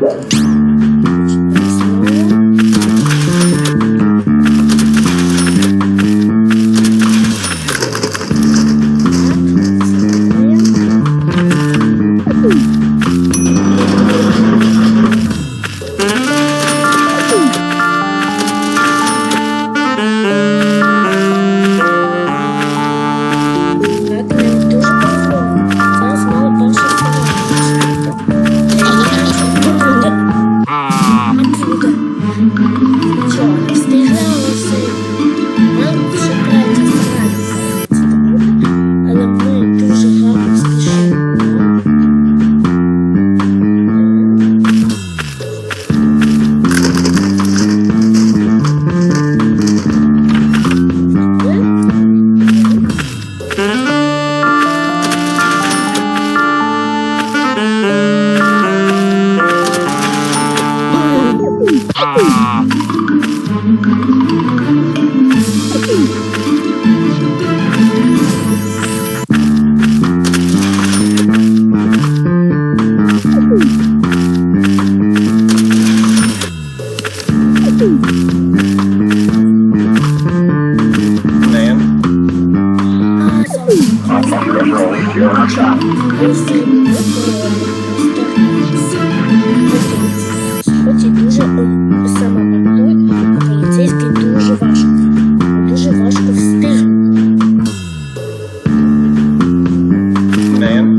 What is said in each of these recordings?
Mm-hmm. 对。对就 Цей дуже саме той поліцейський дуже важко. Дуже важко встигнути. Man.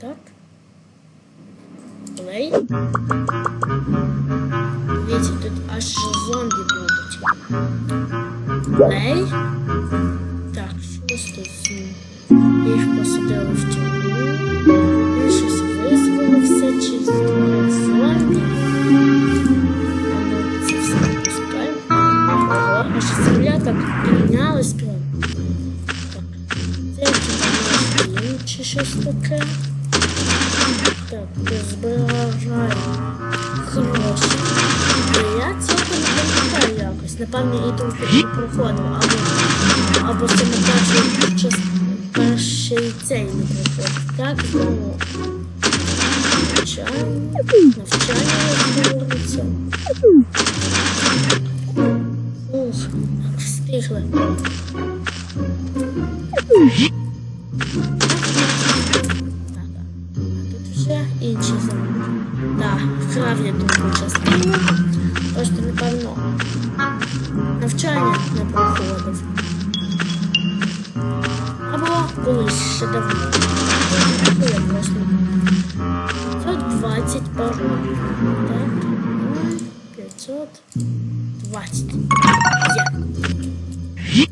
Так. Плей. Дивіться, тут аж зомбі будуть. Плей. Так, що тут з ним? Їх посадили в тюрму. Він щось визволився чи створив зомбі. А ми це все пускаємо. Ого, аж земля так піднялась прям. Так, це якийсь наш чи щось таке. Так, збираю гроші. Я цього не пам'ятаю якось. Напевно, і трохи не проходив, або, або це не перший час перший цей не проходив. Так, знову навчання, навчання. Ух, встигли. інші замки. Так, вкрав я другу частину. Просто, напевно, навчання не проходив. Або колись ще давно. Або я просто 520 пароль. Так, 520. Є.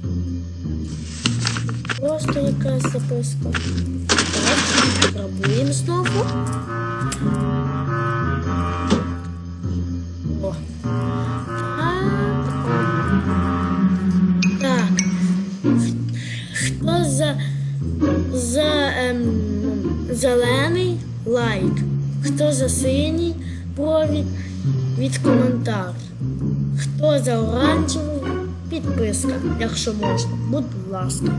Просто якась записка. Так, пробуємо знову. О. Так. Хто за, за ем, зелений лайк? Хто за синій провід від коментар? Хто за оранжевий підписка, якщо можна. Будь ласка.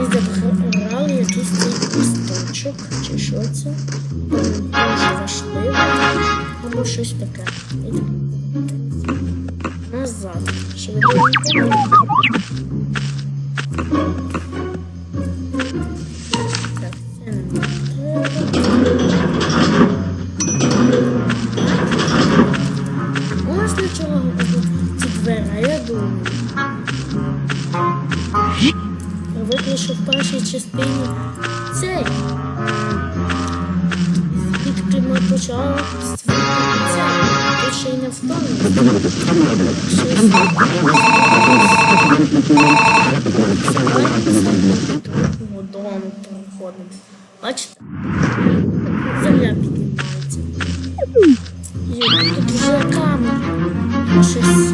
І забрали якийсь цей листочок, чи що це? Дуже важливо. Або щось таке. Назад. Швиденько. Ми почали ще й не втомлюємо. Водону проходимо. Бачите? Земля піднімається. Є, тут вже камера. Щось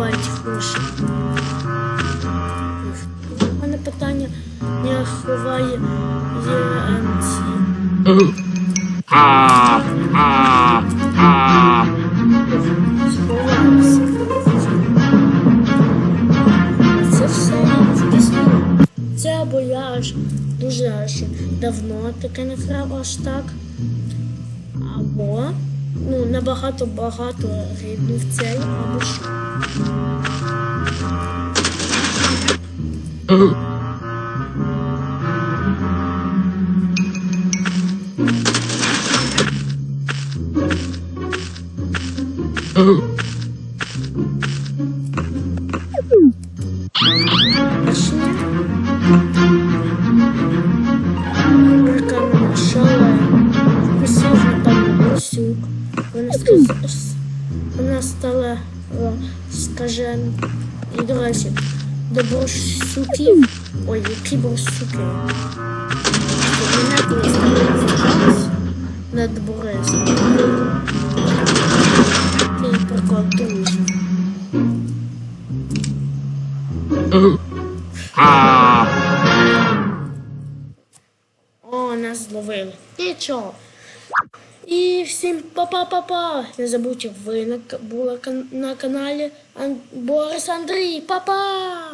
ховають гроші. У мене питання, не ховає ЄМЦ. Сховався. Це все. Це або я аж дуже аж давно таке не грав аж так. Або ну, набагато багато рівнів цей, або що. Точно. Вона. Вона стала скажем. І до речі, до борсюків. Ой, які борсюки. Мене колись час над Борисом. Такий прикол дуже. О, нас зловили. Нічого. І всім па-па-па-па. Не забудьте, ви на, були на каналі Ан- Борис Андрій. Па-па!